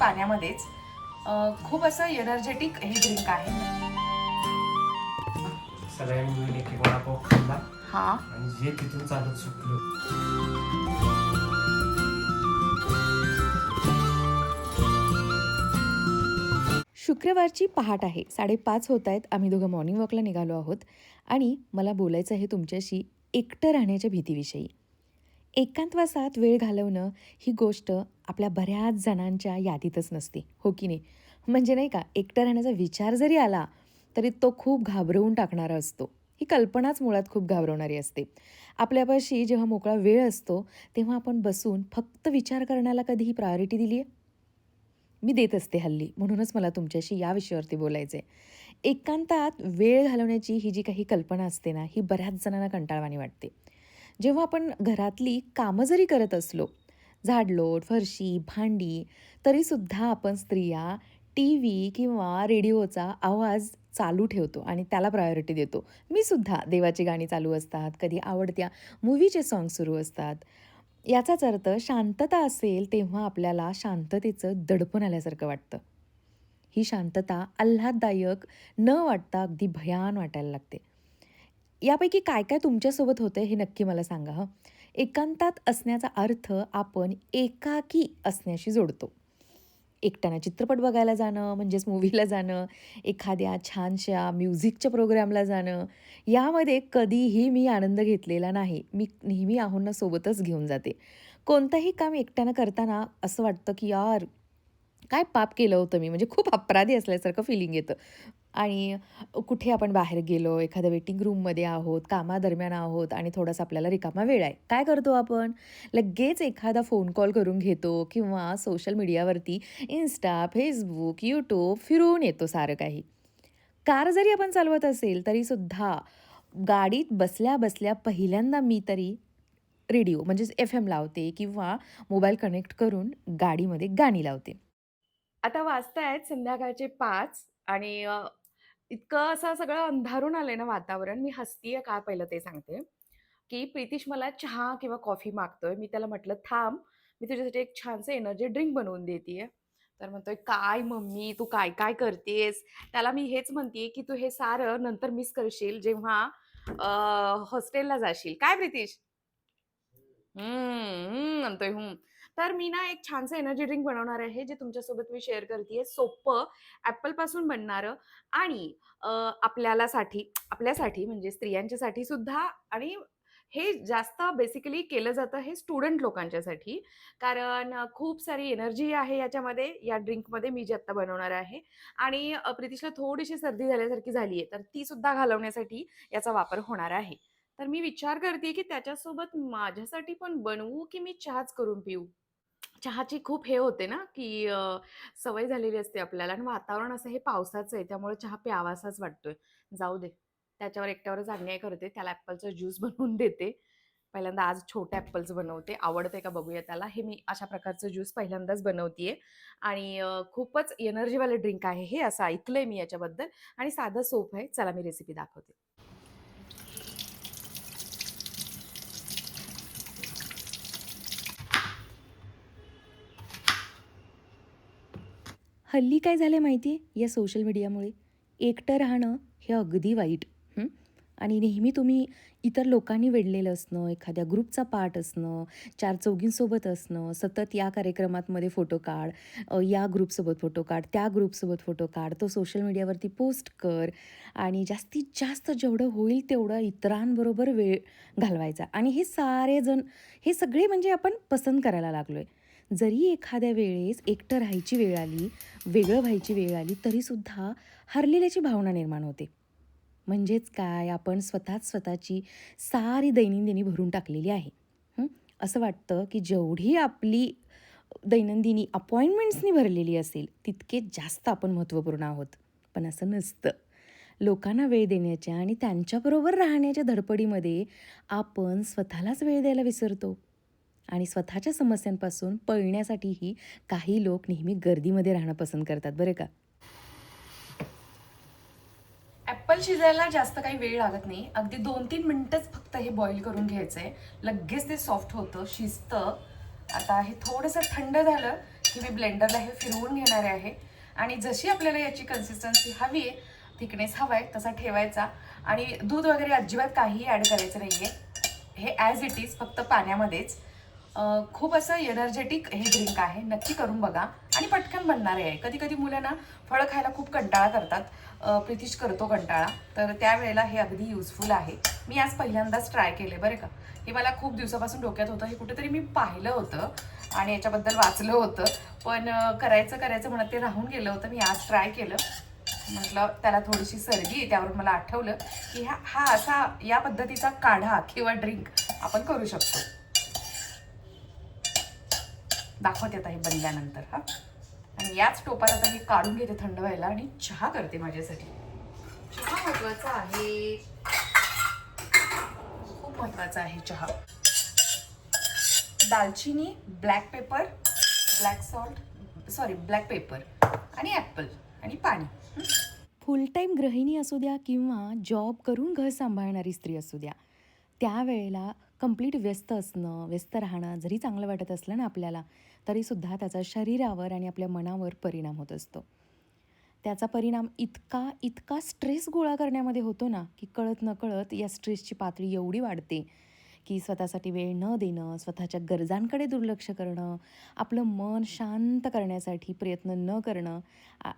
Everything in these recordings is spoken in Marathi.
पाण्यामध्येच खूप असं एनर्जेटिक हे ड्रिंक आहे. सगळ्यांनी मिळून एक एक वडापाव खाल्ला. हा. आणि जे तिथून चालत सुटलो. शुक्रवारची पहाट आहे. साडेपाच होत आहेत. आम्ही दोघं मॉर्निंग वॉकला निघालो आहोत. आणि मला बोलायचं आहे तुमच्याशी एकटं राहण्याच्या भीतीविषयी. एकांतवासात वेळ घालवणं ही गोष्ट आपल्या बऱ्याच जणांच्या यादीतच नसते हो की नाही? म्हणजे नाही का एकटं राहण्याचा विचार जरी आला तरी तो खूप घाबरवून टाकणारा असतो. ही कल्पनाच मुळात खूप घाबरवणारी असते. आपल्यापाशी जेव्हा मोकळा वेळ असतो तेव्हा आपण बसून फक्त विचार करण्याला कधीही प्रायोरिटी दिली आहे मी देत असते हल्ली म्हणूनच मला तुमच्याशी या विषयावरती बोलायचं आहे एकांतात वेळ घालवण्याची ही जी काही कल्पना असते ना ही बऱ्याच जणांना कंटाळवाणी वाटते. जेव्हा आपण घरातली कामं जरी करत असलो झाडलोट फरशी भांडी तरीसुद्धा आपण स्त्रिया टी व्ही किंवा रेडिओचा आवाज चालू ठेवतो आणि त्याला प्रायोरिटी देतो. मी सुद्धा देवाची गाणी चालू असतात कधी आवडत्या मूवीचे सॉन्ग सुरू असतात. याचाच अर्थ शांतता असेल तेव्हा आपल्याला शांततेचं दडपण आल्यासारखं वाटतं. ही शांतता आल्हाददायक न वाटता अगदी भयान वाटायला लागते. यापैकी काय काय तुमच्यासोबत होतं हे नक्की मला सांगा हं. एकांतात असण्याचा अर्थ आपण एकाकी असण्याशी जोडतो. एकट्यानं चित्रपट बघायला जाणं म्हणजेच मूवीला जाणं एखाद्या छानशा म्युझिकच्या प्रोग्रामला जाणं यामध्ये कधीही मी आनंद घेतलेला नाही. मी नेहमी आहोंना सोबतच घेऊन जाते. कोणतंही काम एकट्यानं करताना असं वाटतं की यार काय पाप केलं होतं मी. म्हणजे खूप अपराधी असल्यासारखं फिलिंग येतं. आणि कुठे आपण बाहेर गेलो एखाद्या वेटिंग रूममध्ये आहोत कामादरम्यान आहोत आणि थोडासा आपल्याला रिकामा वेळ आहे काय करतो आपण? लगेच एखादा फोन कॉल करून घेतो किंवा सोशल मीडियावरती इन्स्टा फेसबुक यूट्यूब फिरून येतो सारं काही. कार जरी आपण चालवत असेल तरीसुद्धा गाडीत बसल्या बसल्या पहिल्यांदा मी तरी रेडिओ म्हणजेच एफ एम लावते किंवा मोबाईल कनेक्ट करून गाडीमध्ये गाणी लावते. आता वाजतायत संध्याकाळचे पाच आणि इतकं असं सगळं अंधारून आलंय ना वातावरण. मी हसतीये का पहिलं ते सांगते. की प्रितिश मला चहा किंवा कॉफी मागतोय. मी त्याला म्हटलं थांब मी तुझ्यासाठी एक छानसं एनर्जी ड्रिंक बनवून देते तर म्हणतोय काय मम्मी तू काय काय करतेस? त्याला मी हेच म्हणते की तू हे सारं नंतर मिस करशील जेव्हा हॉस्टेलला जाशील. काय प्रितिश? हम्म म्हणतोय हम्म. तर मी ना एक छानसं एनर्जी ड्रिंक बनवणार आहे जे तुमच्यासोबत मी शेअर करते सोपं ॲपलपासून बनणारं आणि आपल्यालासाठी आपल्याला साठी आपल्यासाठी म्हणजे स्त्रियांच्यासाठी सुद्धा आणि हे जास्त बेसिकली केलं जातं हे स्टुडंट लोकांच्यासाठी. कारण खूप सारी एनर्जी आहे याच्यामध्ये या ड्रिंकमध्ये मी जे आत्ता बनवणार आहे. आणि प्रितिशला थोडीशी सर्दी झाल्यासारखी झाली आहे तर ती सुद्धा घालवण्यासाठी याचा वापर होणार आहे. तर मी विचार करते की त्याच्यासोबत माझ्यासाठी पण बनवू की मी चहाच करून पिऊ? चहाची खूप हे होते ना, की अ, सवय झालेली असते आपल्याला आणि वातावरण असं हे पावसाचं आहे, त्यामुळे चहा प्यावासाच वाटतोय. जाऊ दे. त्याच्यावर एकट्यावरच अन्याय करते. त्याला ॲपलचा ज्यूस बनवून देते. पहिल्यांदा आज छोट्या ॲपल्स बनवते. आवडते का बघूया त्याला. हे मी अशा प्रकारचं ज्यूस पहिल्यांदाच बनवतीये आणि अ, खूपच एनर्जीवालं ड्रिंक आहे हे, असं ऐकलंय मी याच्याबद्दल आणि साधं सोपं आहे. चला मी रेसिपी दाखवते. हल्ली काय झालं आहे माहिती आहे या सोशल मीडियामुळे एकटं राहणं हे अगदी वाईट. आणि नेहमी तुम्ही इतर लोकांनी वेढलेलं असणं एखाद्या ग्रुपचा पार्ट असणं चार चौघींसोबत असणं सतत या कार्यक्रमातमध्ये फोटो काढ या ग्रुपसोबत फोटो काढ त्या ग्रुपसोबत फोटो काढ तो सोशल मीडियावरती पोस्ट कर आणि जास्तीत जास्त जेवढं होईल तेवढं इतरांबरोबर वेळ घालवायचा. आणि हे सारे जण हे सगळे म्हणजे आपण पसंत करायला लागलो आहे जरी एखाद्या वेळेस एकटं राहायची वेळ आली वेगळं व्हायची वेळ आली तरीसुद्धा हरलेल्याची भावना निर्माण होते. म्हणजेच काय? आपण स्वतःच स्वतःची सारी दैनंदिनी भरून टाकलेली आहे. असं वाटतं की जेवढी आपली दैनंदिनी अपॉइंटमेंट्सनी भरलेली असेल तितके जास्त आपण महत्त्वपूर्ण आहोत. पण असं नसतं. लोकांना वेळ देण्याच्या आणि त्यांच्याबरोबर राहण्याच्या धडपडीमध्ये आपण स्वतःलाच वेळ द्यायला विसरतो. आणि स्वतःच्या समस्यांपासून पळण्यासाठीही काही लोक नेहमी गर्दीमध्ये राहणं पसंत करतात बरं का? ॲपल शिजायला जास्त काही वेळ लागत नाही. अगदी दोन तीन मिनटंच फक्त हे बॉईल करून घ्यायचं आहे लगेच ते सॉफ्ट होतं शिजतं. आता हे थोडंसं थंड झालं की मी ब्लेंडरला हे फिरवून घेणार आहे. आणि जशी आपल्याला याची कन्सिस्टन्सी हवी आहे थिकनेस हवा आहे तसा ठेवायचा. आणि दूध वगैरे अजिबात काहीही ॲड करायचं नाही आहे हे ॲज इट इज फक्त पाण्यामध्येच. खूप असं एनर्जेटिक हे ड्रिंक आहे. नक्की करून बघा. आणि पटकन बनणारे आहे. कधी कधी मुलं ना फळं खायला खूप कंटाळा करतात. प्रितिश करतो कंटाळा. तर त्यावेळेला हे अगदी युजफुल आहे. मी आज पहिल्यांदाच ट्राय केले बरं का? हे मला खूप दिवसापासून डोक्यात होतं. हे कुठेतरी मी पाहिलं होतं आणि याच्याबद्दल वाचलं होतं. पण करायचं करायचं म्हणत ते राहून गेलं होतं. मी आज ट्राय केलं. म्हटलं त्याला थोडीशी सर्दी त्यावरून मला आठवलं की ह्या हा असा या पद्धतीचा काढा किंवा ड्रिंक आपण करू शकतो. दाखवते आता हे बनल्यानंतर हा. आणि याच टोपात आता मी काढून घेते थंड व्हायला आणि चहा करते माझ्यासाठी. चहा महत्त्वाचा आहे. खूप महत्त्वाचा आहे चहा. दालचिनी black pepper black salt sorry black pepper आणि ॲपल आणि पाणी. फुल टाईम गृहिणी असू द्या किंवा जॉब करून घर सांभाळणारी स्त्री असू द्या त्यावेळेला कंप्लीट व्यस्त असणं व्यस्त राहणं जरी चांगलं वाटत असलं ना आपल्याला तरीसुद्धा त्याचा शरीरावर आणि आपल्या मनावर परिणाम होत असतो. त्याचा परिणाम इतका इतका स्ट्रेस गोळा करण्यामध्ये होतो ना की कळत नकळत या स्ट्रेसची पातळी एवढी वाढते की स्वतःसाठी वेळ न देणं स्वतःच्या गरजांकडे दुर्लक्ष करणं आपलं मन शांत करण्यासाठी प्रयत्न न करणं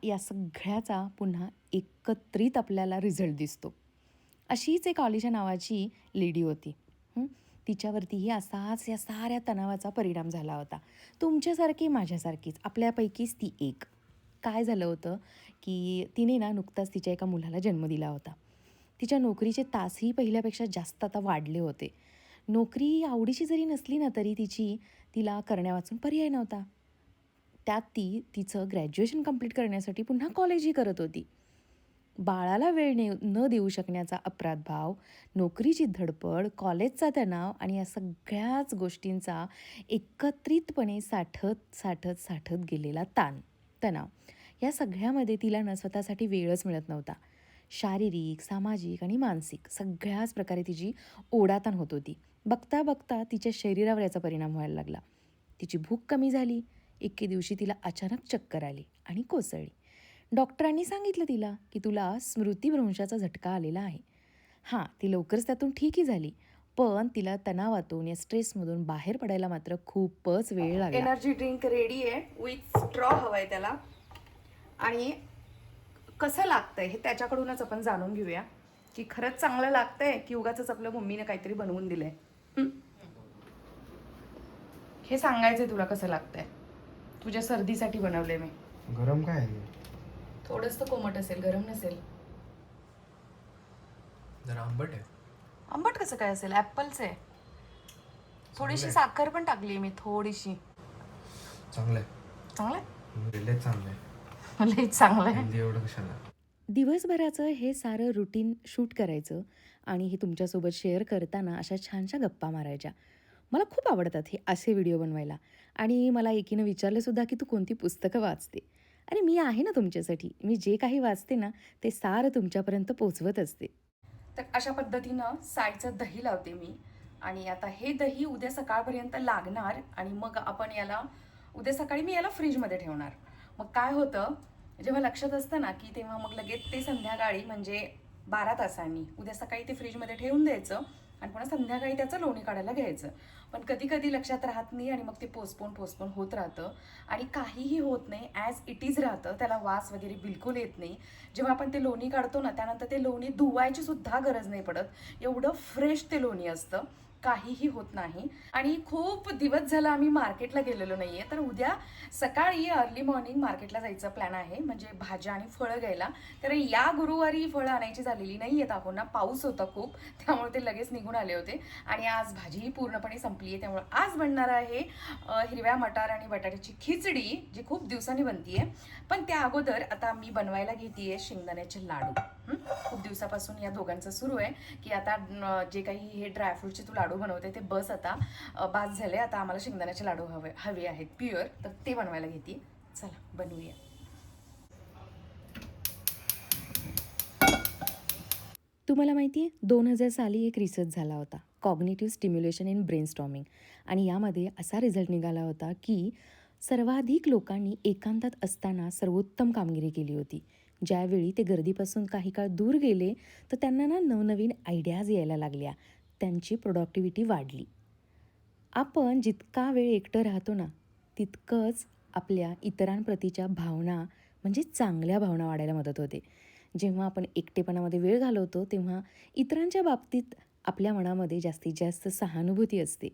या सगळ्याचा पुन्हा एकत्रित आपल्याला रिझल्ट दिसतो. अशीच एक ऑलिशा नावाची लेडी होती. तिच्यावरतीही असाच या साऱ्या तणावाचा परिणाम झाला होता. तुमच्यासारखी माझ्यासारखीच. आपल्यापैकीच ती एक. काय झालं होतं की तिने ना नुकताच तिच्या एका मुलाला जन्म दिला होता. तिच्या नोकरीचे तासही पहिल्यापेक्षा जास्त आता वाढले होते. नोकरी आवडीची जरी नसली ना तरी तिची तिला करण्यावाचून पर्याय नव्हता. त्यात ती तिचं ग्रॅज्युएशन कंप्लीट करण्यासाठी पुन्हा कॉलेजही करत होती. बाळाला वेळ ने न देऊ शकण्याचा अपराध भाव नोकरीची धडपड कॉलेजचा तणाव आणि या सगळ्याच गोष्टींचा एकत्रितपणे साठत साठत साठत गेलेला ताण तणाव या सगळ्यामध्ये तिला ना स्वतःसाठी वेळच मिळत नव्हता. शारीरिक सामाजिक आणि मानसिक सगळ्याच प्रकारे तिची ओढाताण होत होती. बघता बघता तिच्या शरीरावर याचा परिणाम व्हायला लागला. तिची भूक कमी झाली. एके दिवशी तिला अचानक चक्कर आली आणि कोसळली. डॉक्टरांनी सांगितलं तिला की तुला स्मृतिभ्रंशाचा झटका आलेला आहे. हां ती लवकरच त्यातून ठीकही झाली पण तिला तणावातून या स्ट्रेसमधून बाहेर पडायला मात्र खूपच वेळ लागला. एनर्जी ड्रिंक रेडी आहे विथ स्ट्रॉ हवाय त्याला. आणि कसं लागतंय हे त्याच्याकडूनच आपण जाणून घेऊया की खरंच चांगलं लागतंय की उगाच आपल्या मम्मीने काहीतरी बनवून दिलंय. हं? हे सांगायचंय तुला कसं लागतंय. तुझ्या सर्दीसाठी बनवलंय मी. गरम काय तर कोमट असेल गरम नसेल. जरा आंबट आहे. आंबट कसं काय असेल? ऍपलच आहे. थोडीशी. साखर पण टाकली मी थोडीशी. चांगलं आहे. चांगलंय रिलेच चांगलं आहे. लई चांगलंय हेल्दी एवढं कशाला? दिवसभराचं हे सारं रुटीन शूट करायचं आणि हे तुमच्यासोबत शेअर करताना अशा छानशा गप्पा मारायच्या. मला खूप आवडतात हे असे व्हिडिओ बनवायला. आणि मला एकीनं विचारलं सुद्धा की तू कोणती पुस्तकं वाचते? आणि मी आहे ना तुमच्यासाठी. मी जे काही वाचते ना ते सारं तुमच्यापर्यंत पोचवत असते. तर अशा पद्धतीनं सायचं दही लावते मी. आणि आता हे दही उद्या सकाळपर्यंत लागणार आणि मग आपण याला उद्या सकाळी मी याला फ्रीजमध्ये ठेवणार. मग काय होतं जेव्हा लक्षात असतं ना की तेव्हा मग लगेच ते संध्याकाळी म्हणजे बारा तासांनी उद्या सकाळी ते फ्रीजमध्ये ठेवून द्यायचं. आणि पुन्हा संध्याकाळी त्याचं लोणी काढायला घ्यायचं. पण कधी कधी लक्षात राहत नाही आणि मग ते पोस्टपोन पोस्टपोन होत राहतं. आणि काहीही होत नाही ॲज इट इज राहतं त्याला वास वगैरे बिलकुल येत नाही. जेव्हा आपण ते लोणी काढतो ना त्यानंतर ते लोणी धुवायची सुद्धा गरज नाही पडत. एवढं फ्रेश ते लोणी असतं. काहीही होत नाही. आणि खूप दिवस झाला आम्ही मार्केटला गेलेलो नाहीये. तर उद्या सकाळी अर्ली मॉर्निंग मार्केटला जायचा प्लॅन आहे. म्हणजे भाज्या आणि फळं घ्यायला. कारण या गुरुवारी फळं आणायची झालेली नाही आहेत आपण पाऊस होता खूप. त्यामुळे ते लगेच निघून आले होते. आणि आज भाजीही पूर्णपणे संपली आहे त्यामुळे आज बनणार आहे हिरव्या मटार आणि बटाट्याची खिचडी जी खूप दिवसांनी बनतीये. पण त्या अगोदर आता मी बनवायला घेते आहे शेंगदाण्याचे लाडू. खूप दिवसापासून या दोघांचं सुरू आहे की आता जे काही हे ड्रायफ्रूटचे तू लाडू बनवते ते बस आता बाद झाले. आता आम्हाला शेंगदाण्याचे लाडू हवे हवे आहेत प्युअर तर ते बनवायला घेते. चला बनवूया. तुम्हाला माहिती आहे दोन हजार साली एक रिसर्च झाला होता cognitive stimulation in brainstorming आणि यामध्ये असा रिझल्ट निघाला होता की सर्वाधिक लोकांनी एकांतात असताना सर्वोत्तम कामगिरी केली होती. ज्यावेळी ते गर्दीपासून काही काळ दूर गेले तर त्यांना ना नवनवीन आयडियाज यायला लागल्या. त्यांची प्रोडक्टिव्हिटी वाढली. आपण जितका वेळ एकटं राहतो ना तितकंच आपल्या इतरांप्रतीच्या भावना म्हणजे चांगल्या भावना वाढायला मदत होते. जेव्हा आपण एकटेपणामध्ये वेळ घालवतो तेव्हा इतरांच्या बाबतीत आपल्या मनामध्ये जास्तीत जास्त सहानुभूती असते.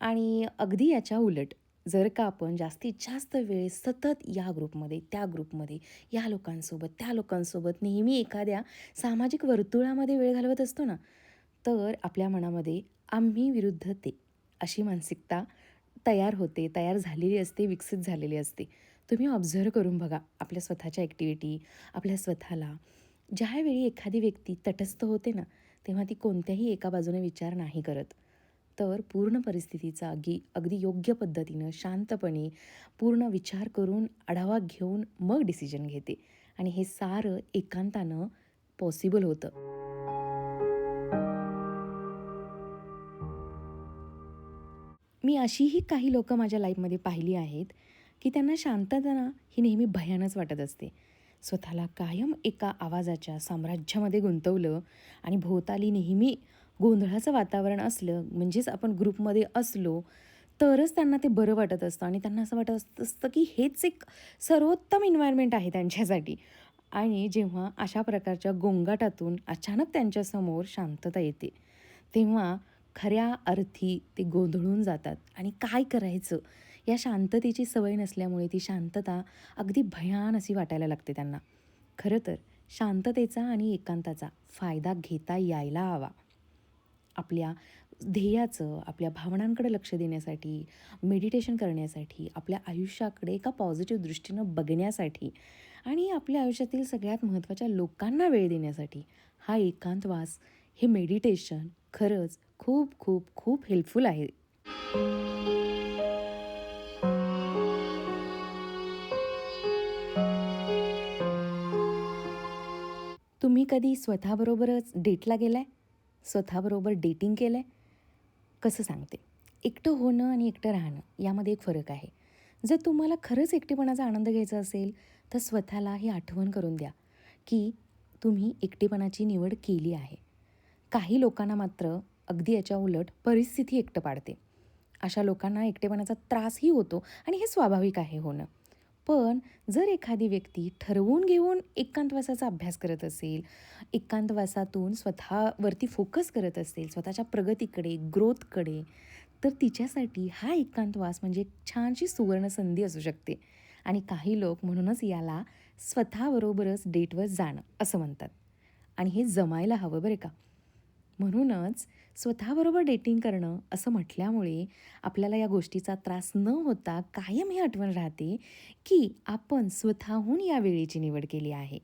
आणि अगदी याच्या उलट जर का आपण जास्तीत जास्त वेळ सतत या ग्रुपमध्ये त्या ग्रुपमध्ये या लोकांसोबत त्या लोकांसोबत नेहमी एखाद्या सामाजिक वर्तुळामध्ये वेळ घालवत असतो ना तर आपल्या मनामध्ये आम्ही विरुद्ध ते अशी मानसिकता तयार होते तयार झालेली असते विकसित झालेली असते. तुम्ही ऑब्झर्व करून बघा आपल्या स्वतःच्या ॲक्टिव्हिटी आपल्या स्वतःला. ज्यावेळी एखादी व्यक्ती तटस्थ होते ना तेव्हा ती कोणत्याही एका बाजूने विचार नाही करत. तर पूर्ण परिस्थितीचा अगदी अगदी योग्य पद्धतीनं शांतपणे पूर्ण विचार करून आढावा घेऊन मग डिसिजन घेते. आणि हे सारं एकांतानं पॉसिबल होतं. मी अशीही काही लोकं माझ्या लाईफमध्ये पाहिली आहेत की त्यांना शांतता ही नेहमी भयानच वाटत असते. स्वतःला कायम एका आवाजाच्या साम्राज्यामध्ये गुंतवलं आणि भोवताली नेहमी गोंधळाचं वातावरण असलं म्हणजेच आपण ग्रुपमध्ये असलो तरच त्यांना ते बरं वाटत असतं. आणि त्यांना असं वाटत असतं की हेच एक सर्वोत्तम इन्व्हायरमेंट आहे त्यांच्यासाठी. आणि जेव्हा अशा प्रकारच्या गोंगाटातून अचानक त्यांच्यासमोर शांतता येते तेव्हा खऱ्या अर्थी ते गोंधळून जातात. आणि काय करायचं? या शांततेची सवय नसल्यामुळे ती शांतता अगदी भयान अशी वाटायला लागते त्यांना. खरं तर शांततेचा आणि एकांताचा फायदा घेता यायला हवा. आपल्या ध्येयाचं आपल्या भावनांकडे लक्ष देण्यासाठी मेडिटेशन करण्यासाठी आपल्या आयुष्याकडे एका पॉझिटिव्ह दृष्टीनं बघण्यासाठी आणि आपल्या आयुष्यातील सगळ्यात महत्त्वाच्या लोकांना वेळ देण्यासाठी हा एकांतवास हे मेडिटेशन खरंच खूप खूप खूप हेल्पफुल आहे. तुम्ही कधी स्वतःबरोबरच डेटला गेलाय? स्वतःबरोबर डेटिंग केलं आहे कसं सांगते? एकटं होणं आणि एकटं राहणं यामध्ये एक फरक आहे. जर तुम्हाला खरंच एकटेपणाचा आनंद घ्यायचा असेल तर स्वतःला ही आठवण करून द्या की तुम्ही एकटेपणाची निवड केली आहे. काही लोकांना मात्र अगदी याच्या उलट परिस्थिती एकटं पाडते. अशा लोकांना एकटेपणाचा त्रासही होतो आणि हे स्वाभाविक आहे होणं. पण जर एखादी व्यक्ती ठरवून घेऊन एकांतवासाचा अभ्यास करत असेल एकांतवासातून स्वतःवरती फोकस करत असेल स्वतःच्या प्रगतीकडे ग्रोथकडे तर तिच्यासाठी हा एकांतवास म्हणजे एक छानशी सुवर्ण संधी असू शकते. आणि काही लोक म्हणूनच याला स्वतःबरोबरच डेटवर जाणं असं म्हणतात. आणि हे जमायला हवं बरं का? म्हणूनच स्वतःबरोबर डेटिंग करणं असं म्हटल्यामुळे आपल्याला या गोष्टीचा त्रास न होता कायम ही आठवण राहते की आपण स्वतःहून या वेळेची निवड केली आहे.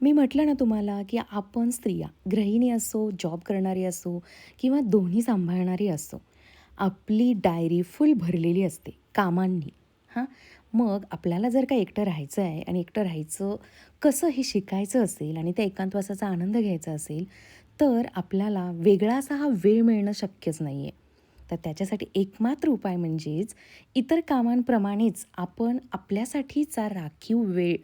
मी म्हटलं ना तुम्हाला की आपण स्त्रिया गृहिणी असो जॉब करणारी असो किंवा दोन्ही सांभाळणारी असो आपली डायरी फुल भरलेली असते कामांनी. हां? मग आपल्याला जर का एकटं राहायचं आहे आणि एकटं राहायचं कसं हे शिकायचं असेल आणि त्या एकांतवासाचा आनंद घ्यायचा असेल तर आपल्याला वेगळा असा हा वेळ मिळणं शक्यच नाही आहे तर त्याच्यासाठी एकमात्र उपाय म्हणजेच इतर कामांप्रमाणेच आपण आपल्यासाठीचा राखीव वेळ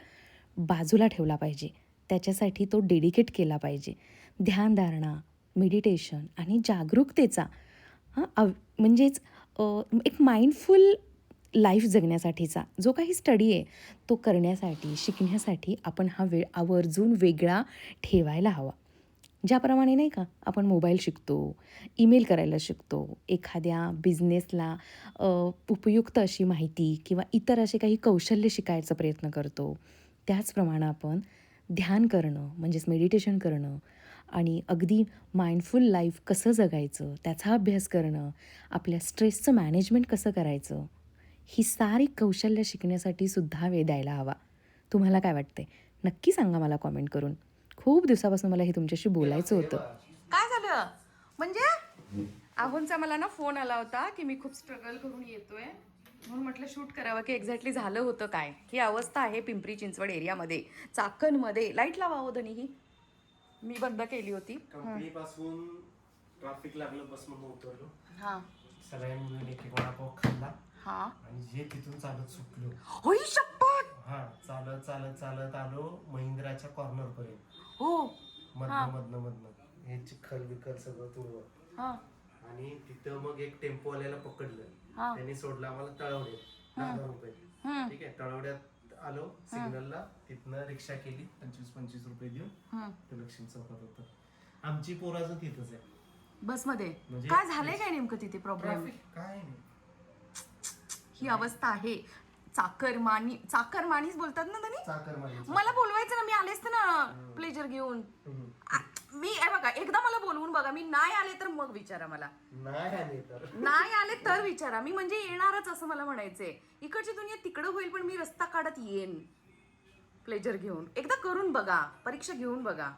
बाजूला ठेवला पाहिजे. त्याच्यासाठी तो डेडिकेट केला पाहिजे. ध्यानधारणा मेडिटेशन आणि जागरूकतेचा हां अव म्हणजेच एक माइंडफुल लाईफ जगण्यासाठीचा. जो काही स्टडी आहे तो करण्यासाठी शिकण्यासाठी आपण हा वेळ आवर्जून वेगळा ठेवायला हवा. ज्याप्रमाणे नाही का आपण मोबाईल शिकतो ईमेल करायला शिकतो एखाद्या बिझनेसला उपयुक्त अशी माहिती किंवा इतर असे काही कौशल्य शिकायचा प्रयत्न करतो त्याचप्रमाणे आपण ध्यान करणं म्हणजेच मेडिटेशन करणं आणि अगदी माइंडफुल लाईफ कसं जगायचं त्याचा अभ्यास करणं आपल्या स्ट्रेसचं मॅनेजमेंट कसं करायचं ही सारी कौशल्य शिकण्यासाठी सुद्धा वेळ द्यायला हवा. तुम्हाला काय वाटतंय? नक्की सांगा मला कॉमेंट करून. खूप दिवसापासून मला हे तुमच्याशी बोलायचं होतं. काय झालं? म्हणजे? आहोंचा मला ना फोन आला होता की मी खूप स्ट्रगल करून येतोय. म्हणून म्हटलं शूट करावं की एक्झॅक्टली झालं होतं काय? ही अवस्था आहे पिंपरी चिंचवड एरियामध्ये. चाकणमध्ये. लाइट लावा हो धनी ही. मी बंद केली होती. ट्रॅफिक लागलं बसमधून उतरलो. हा. सगळ्यांनी मिळून एक एक वडापाव खाल्ला. हा? आणि जे तिथून चालत सुटलो. होई शपथ! हा चालत चालत चालत आलो महिंद्राच्या कॉर्नर पर्यंत. हो. मधनं मधनं मधनं. हे चिखल बिखल सगळं तुळवत हा. आणि तिथं मग एक टेम्पोवाल्याला पकडलं. हा. त्यांनी सोडलं आम्हाला तळवड्यात दहा रुपये. हम्म, ठीक आहे तळवड्यात आलो सिग्नलला. तिथनं रिक्षा केली. पंचवीस पंचवीस रुपये देऊन हम्म. ते दक्षिण चौकात होतं. आमची पोर अजून तिथंच आहे बसमध्ये. म्हणजे- काय झालंय काय नेमकं तिथे प्रॉब्लेम ट्रॅफिक? काय नाही. ही अवस्था आहे. चाकरमानी चाकरमानीच बोलतात ना त्यांनी मला बोलवायचं ना मी आलेच ना प्लेजर घेऊन. मी बघा एकदा मला बोलवून बघा मी नाही आले तर मग विचारा मला. नाही आले तर. नाही आले तर विचारा. मी म्हणजे येणारच असं मला म्हणायचंय. इकडची दुनिया तिकडं होईल पण मी रस्ता काढत येईन. प्लेजर घेऊन. एकदा करून बघा परीक्षा घेऊन बघा.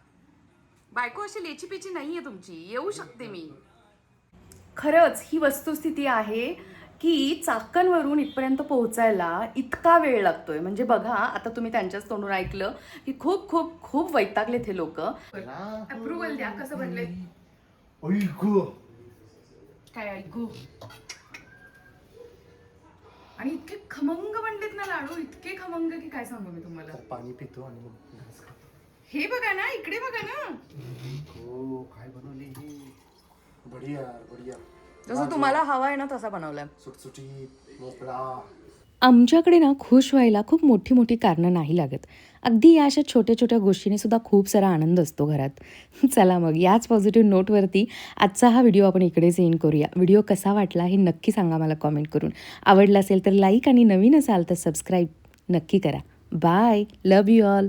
बायको अशी लेची पेची नाहीये तुमची. येऊ शकते मी. खरंच ही वस्तुस्थिती आहे. की चाकणवरून इथपर्यंत पोहोचायला इतका वेळ लागतोय. म्हणजे बघा आता तुम्ही त्यांच्याच तोंडून ऐकलं की खूप खूप खूप वैतागलेत हे लोक. अप्रुव्हल द्या कसं बनले? ऐकू काय ऐकू आणि इतके खमंग बनलेत ना लाडू इतके खमंग की काय सांगू मी तुम्हाला? पाणी पितो आणि मग. हे बघा ना इकडे बघा ना. हो काय बनवली ही? बढिया बढिया. जसं तुम्हाला हवा आहे ना तसा बनवलाय. सुटसुटीत मोकळा आमच्याकडे ना खुश व्हायला खूप मोठी मोठी कारणं नाही लागत. अगदी या अशा छोट्या छोट्या गोष्टीने सुद्धा खूप सारा आनंद असतो घरात. चला मग याच पॉझिटिव्ह नोटवरती आजचा हा व्हिडिओ आपण इकडेच एंड करूया. व्हिडिओ कसा वाटला हे नक्की सांगा मला कॉमेंट करून. आवडला असेल तर लाईक आणि नवीन असाल तर सबस्क्राईब नक्की करा. Bye love you all